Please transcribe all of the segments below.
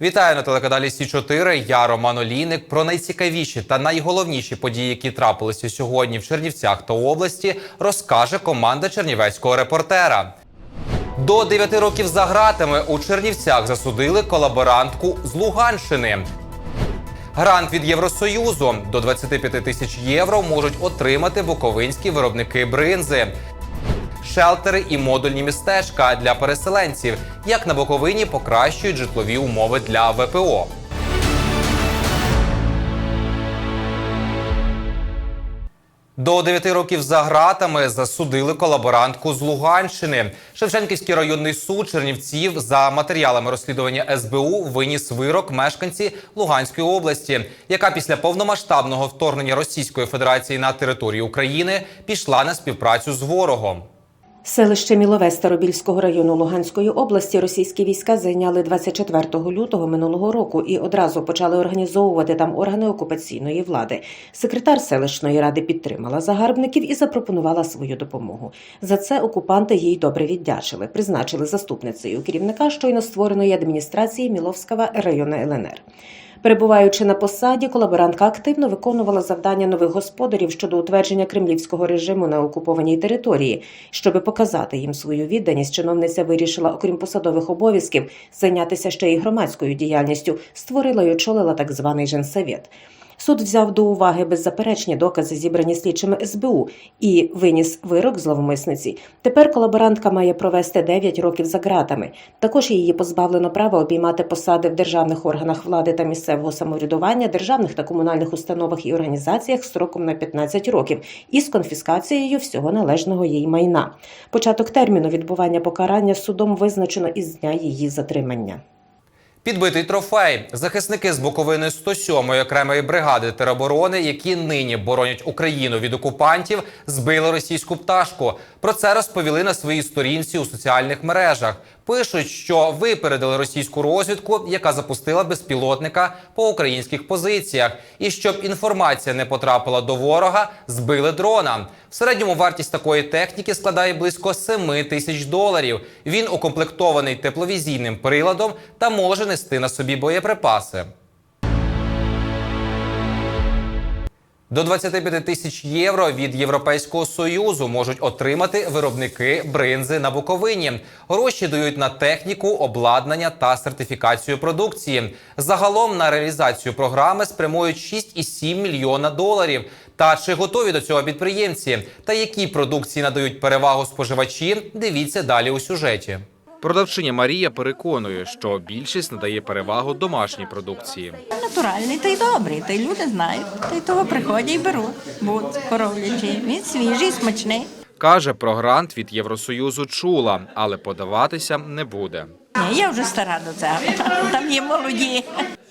Вітаю на телеканалі Сі 4 Я Роман Олійник. Про найцікавіші та найголовніші події, які трапилися сьогодні в Чернівцях та області, розкаже команда чернівецького репортера. До 9 років за ґратами у Чернівцях засудили колаборантку з Луганщини. Грант від Євросоюзу до 25 тисяч євро можуть отримати буковинські виробники бринзи. Шелтери і модульні містечка для переселенців, як на Буковині покращують житлові умови для ВПО. До 9 років за ґратами засудили колаборантку з Луганщини. Шевченківський районний суд Чернівців за матеріалами розслідування СБУ виніс вирок мешканці Луганської області, яка після повномасштабного вторгнення Російської Федерації на територію України пішла на співпрацю з ворогом. Селище Мілове Старобільського району Луганської області російські війська зайняли 24 лютого минулого року і одразу почали організовувати там органи окупаційної влади. Секретар селищної ради підтримала загарбників і запропонувала свою допомогу. За це окупанти їй добре віддячили, призначили заступницею керівника щойно створеної адміністрації Міловського району ЛНР. Перебуваючи на посаді, колаборантка активно виконувала завдання нових господарів щодо утвердження кремлівського режиму на окупованій території. Щоби показати їм свою відданість, чиновниця вирішила, окрім посадових обов'язків, зайнятися ще й громадською діяльністю, створила й очолила так званий женсовет. Суд взяв до уваги беззаперечні докази, зібрані слідчими СБУ, і виніс вирок зловмисниці. Тепер колаборантка має провести 9 років за ґратами. Також її позбавлено права обіймати посади в державних органах влади та місцевого самоврядування, державних та комунальних установах і організаціях строком на 15 років із конфіскацією всього належного їй майна. Початок терміну відбування покарання судом визначено із дня її затримання. Підбитий трофей. Захисники з Буковини 107-ї окремої бригади тероборони, які нині боронять Україну від окупантів, збили російську пташку. Про це розповіли на своїй сторінці у соціальних мережах. Пишуть, що випередили російську розвідку, яка запустила безпілотника по українських позиціях. І щоб інформація не потрапила до ворога, збили дрона. В середньому вартість такої техніки складає близько 7 тисяч доларів. Він укомплектований тепловізійним приладом та може нести на собі боєприпаси. До 25 тисяч євро від Європейського союзу можуть отримати виробники бринзи на Буковині. Гроші дають на техніку, обладнання та сертифікацію продукції. Загалом на реалізацію програми спрямують 6,7 мільйона доларів. Та чи готові до цього підприємці? Та які продукції надають перевагу споживачі? Дивіться далі у сюжеті. Продавчиня Марія переконує, що більшість надає перевагу домашній продукції. Натуральний, та й добрий, та й люди знають, та й того приходять і беруть. Будь коров'ячий. Він свіжий, смачний. Каже, про грант від Євросоюзу чула, але подаватися не буде. Ні, я вже стара до цього. Там є молоді.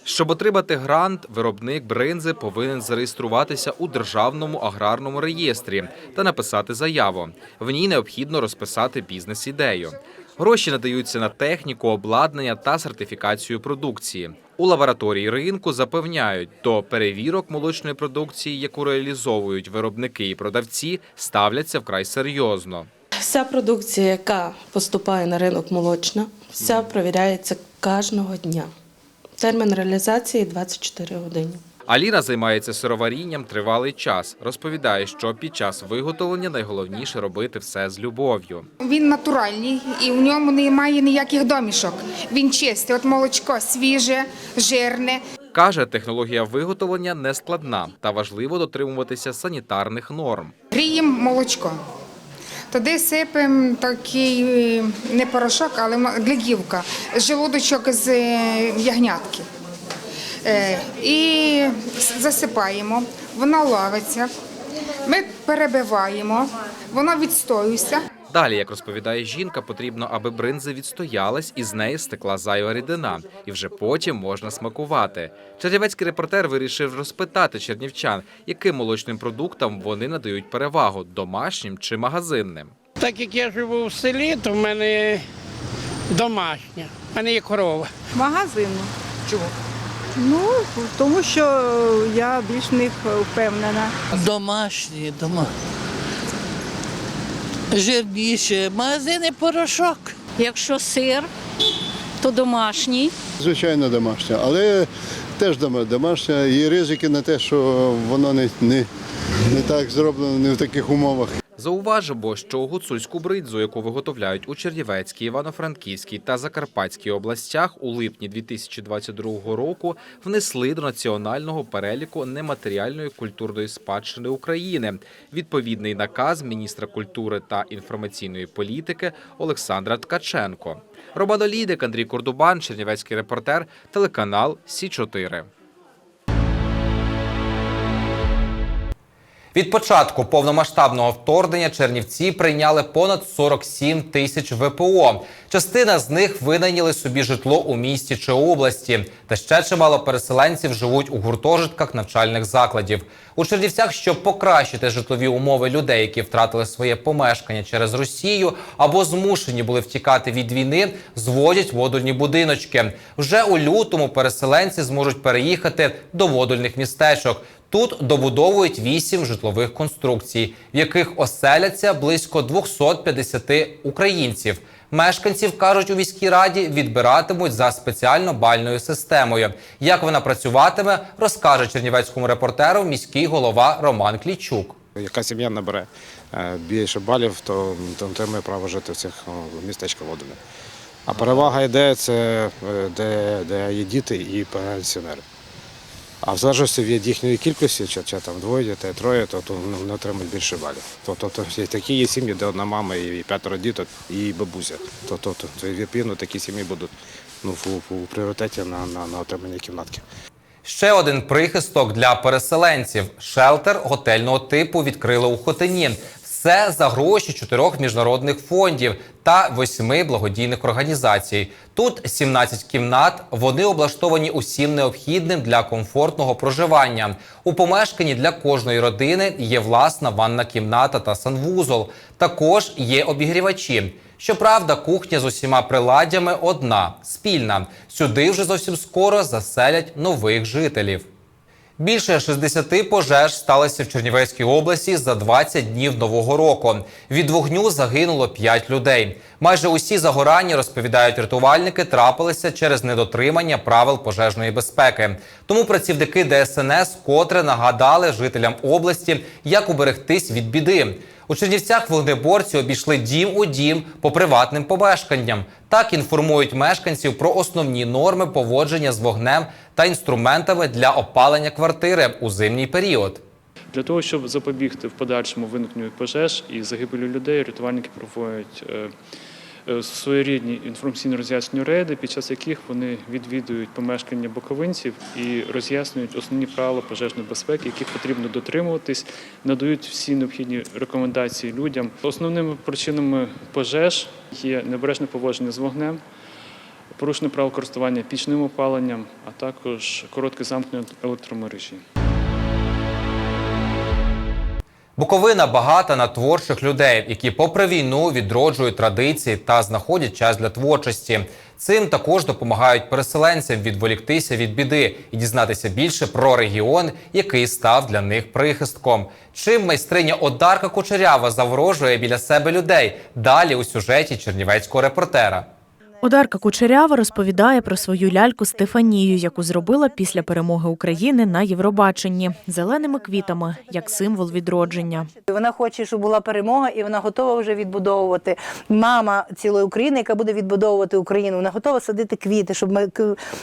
Щоб отримати грант, виробник бринзи повинен зареєструватися у державному аграрному реєстрі та написати заяву. В ній необхідно розписати бізнес-ідею. Гроші надаються на техніку, обладнання та сертифікацію продукції. У лабораторії ринку запевняють, до перевірок молочної продукції, яку реалізовують виробники і продавці, ставляться вкрай серйозно. Вся продукція, яка поступає на ринок молочна, вся провіряється кожного дня. Термін реалізації 24 години. Аліна займається сироварінням тривалий час. Розповідає, що під час виготовлення найголовніше робити все з любов'ю. Він натуральний і в ньому немає ніяких домішок. Він чистий. От молочко свіже, жирне. Каже, технологія виготовлення не складна та важливо дотримуватися санітарних норм. Гріємо молочко. Туди сипемо такий е, не порошок, але глядівка, желудочок з е, ягнятки. Е, І засипаємо, воно ловиться, ми перебиваємо, воно відстоюється. Далі, як розповідає жінка, потрібно, аби бринза відстоялась і з неї стекла зайва рідина, і вже потім можна смакувати. Чернівецький репортер вирішив розпитати чернівчан, яким молочним продуктам вони надають перевагу домашнім чи магазинним. Так як я живу в селі, то в мене домашня, в мене є корова. Магазину. Чому? Ну, тому що я більш в них впевнена. Домашні, дома. Жирніше, магазини порошок. Якщо сир, то домашній. Звичайно, домашня, але теж дома- домашня. І ризики на те, що воно не, не, не так зроблено, не в таких умовах. Зауважимо, що гуцульську бридзу, яку виготовляють у Чернівецькій, Івано-Франківській та Закарпатській областях, у липні 2022 року внесли до національного переліку нематеріальної культурної спадщини України. Відповідний наказ міністра культури та інформаційної політики Олександра Ткаченко. Роман Олійник, Андрій Кордубан, Чернівецький репортер, телеканал Сі 4 Від початку повномасштабного вторгнення Чернівці прийняли понад 47 тисяч ВПО. Частина з них винайняли собі житло у місті чи області. Та ще чимало переселенців живуть у гуртожитках навчальних закладів. У Чернівцях, щоб покращити житлові умови людей, які втратили своє помешкання через Росію або змушені були втікати від війни, зводять модульні будиночки. Вже у лютому переселенці зможуть переїхати до модульних містечок. Тут добудовують вісім житлових конструкцій, в яких оселяться близько 250 українців. Мешканців кажуть у міській раді відбиратимуть за спеціально бальною системою. Як вона працюватиме, розкаже чернівецькому репортеру міський голова Роман Клічук. Яка сім'я набере е, більше балів, то, отримує право жити в цих містечках Водолі. А перевага йде це е, де, де є діти і пенсіонери. А в залежності від їхньої кількості, чи, чи там двоє дітей, троє, то, то вони- отримують більше балів. Тобто то, є такі є сім'ї, де одна мама і п'ятеро діток, і бабуся. То, то, то, то відповідно такі сім'ї будуть ну, в, в пріоритеті на, на, на отримання кімнатки. Ще один прихисток для переселенців. Шелтер готельного типу відкрили у Хотині. Все за гроші чотирьох міжнародних фондів та восьми благодійних організацій. Тут 17 кімнат. Вони облаштовані усім необхідним для комфортного проживання. У помешканні для кожної родини є власна ванна кімната та санвузол. Також є обігрівачі. Щоправда, кухня з усіма приладдями одна спільна. Сюди вже зовсім скоро заселять нових жителів. Більше 60 пожеж сталося в Чернівецькій області за 20 днів нового року. Від вогню загинуло 5 людей. Майже усі загорання, розповідають рятувальники, трапилися через недотримання правил пожежної безпеки. Тому працівники ДСНС котре нагадали жителям області, як уберегтись від біди. У Чернівцях вогнеборці обійшли дім у дім по приватним помешканням. Так інформують мешканців про основні норми поводження з вогнем та інструментами для опалення квартири у зимній період. Для того, щоб запобігти в подальшому виникненню пожеж і загибелю людей, рятувальники проводять е, своєрідні інформаційно-роз'яснювальні рейди, під час яких вони відвідують помешкання боковинців і роз'яснюють основні правила пожежної безпеки, яких потрібно дотримуватись, надають всі необхідні рекомендації людям. Основними причинами пожеж є небережне поводження з вогнем. Порушення правил користування пічним опаленням, а також коротке замкнення електромережі. Буковина багата на творчих людей, які, попри війну, відроджують традиції та знаходять час для творчості. Цим також допомагають переселенцям відволіктися від біди і дізнатися більше про регіон, який став для них прихистком. Чим майстриня Одарка Кучерява заворожує біля себе людей? Далі у сюжеті чернівецького репортера. Одарка Кучерява розповідає про свою ляльку Стефанію, яку зробила після перемоги України на Євробаченні зеленими квітами як символ відродження. Вона хоче, щоб була перемога, і вона готова вже відбудовувати. Мама цілої України, яка буде відбудовувати Україну. Вона готова садити квіти, щоб ми-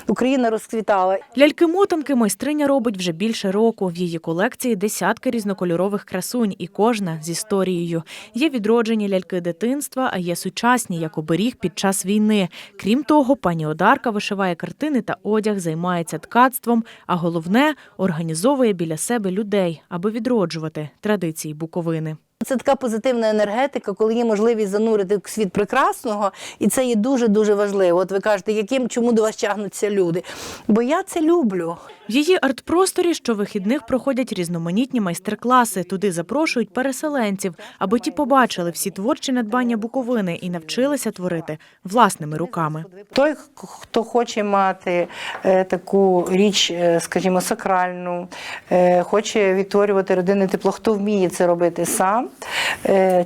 Україна розквітала. Ляльки-мотанки майстриня робить вже більше року. В її колекції десятки різнокольорових красунь, і кожна з історією. Є відроджені ляльки дитинства, а є сучасні, як оберіг під час війни. Крім того, пані Одарка вишиває картини та одяг, займається ткацтвом, а головне організовує біля себе людей, аби відроджувати традиції Буковини. Це така позитивна енергетика, коли є можливість занурити в світ прекрасного, і це є дуже дуже важливо. От ви кажете, яким чому до вас тягнуться люди? Бо я це люблю. В її арт-просторі щовихідних проходять різноманітні майстер-класи. Туди запрошують переселенців, аби ті побачили всі творчі надбання Буковини і навчилися творити власними руками. Той, хто хоче мати е, таку річ, е, скажімо, сакральну, е, хоче відтворювати родинне тепло, хто вміє це робити сам,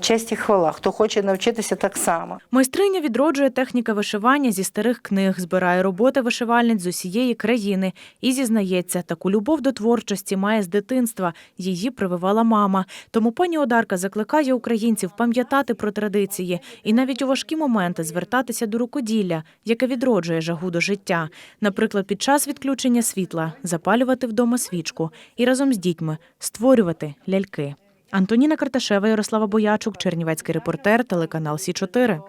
Честь і хвала. Хто хоче навчитися так само. Майстриня відроджує техніки вишивання зі старих книг, збирає роботи вишивальниць з усієї країни і зізнається, таку любов до творчості має з дитинства. Її прививала мама. Тому пані Одарка закликає українців пам'ятати про традиції і навіть у важкі моменти звертатися до рукоділля, яке відроджує жагу до життя. Наприклад, під час відключення світла запалювати вдома свічку і разом з дітьми створювати ляльки. Антоніна Карташева, Ярослава Боячук, Чернівецький репортер, телеканал Сі 4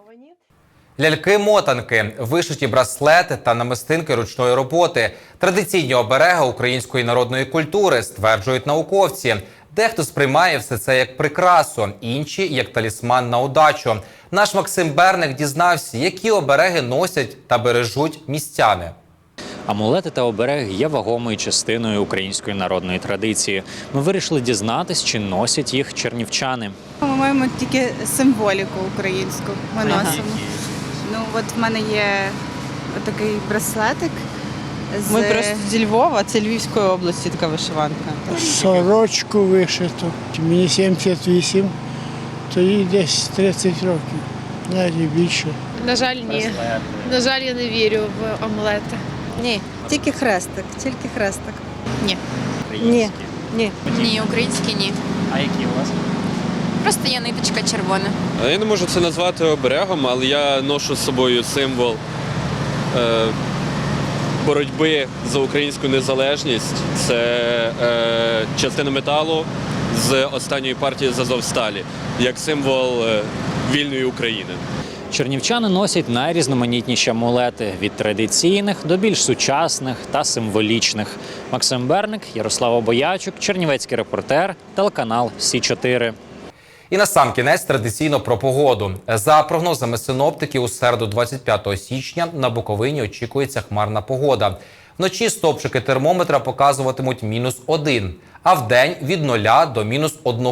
Ляльки-мотанки, вишиті браслети та намистинки ручної роботи, традиційні обереги української народної культури, стверджують науковці. Дехто сприймає все це як прикрасу, інші як талісман на удачу. Наш Максим Берник дізнався, які обереги носять та бережуть містяни. Амулети та обереги є вагомою частиною української народної традиції. Ми вирішили дізнатись, чи носять їх чернівчани. Ми маємо тільки символіку українську. Ми Ага. носимо. Ну, от в мене є такий браслетик. З... Ми просто зі Львова, це Львівської області така вишиванка. Сорочку вишиту. Мені 78, то їй десь 30 років, навіть більше. На жаль, ні. На жаль, я не вірю в омлети. Ні, тільки хрестик, тільки хрестик. Ні. Ні. Ні. Ні, українські ні. А які у вас? Просто є ниточка червона. Я не можу це назвати оберегом, але я ношу з собою символ е, боротьби за українську незалежність. Це е, частина металу з останньої партії з Азовсталі, як символ е, вільної України. Чернівчани носять найрізноманітніші амулети від традиційних до більш сучасних та символічних. Максим Берник, Ярослава Боячук, Чернівецький репортер, телеканал Сі 4 І на сам кінець традиційно про погоду. За прогнозами синоптиків, у середу 25 січня на Буковині очікується хмарна погода. Вночі стопчики термометра показуватимуть мінус один, а вдень від 0 до мінус 1.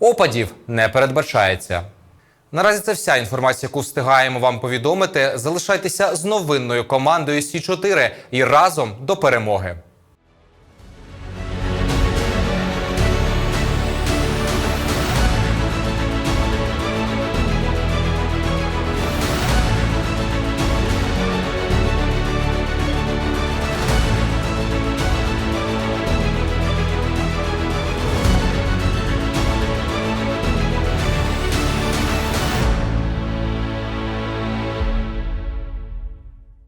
Опадів не передбачається. Наразі це вся інформація, яку встигаємо вам повідомити. Залишайтеся з новинною командою Сі 4 і разом до перемоги.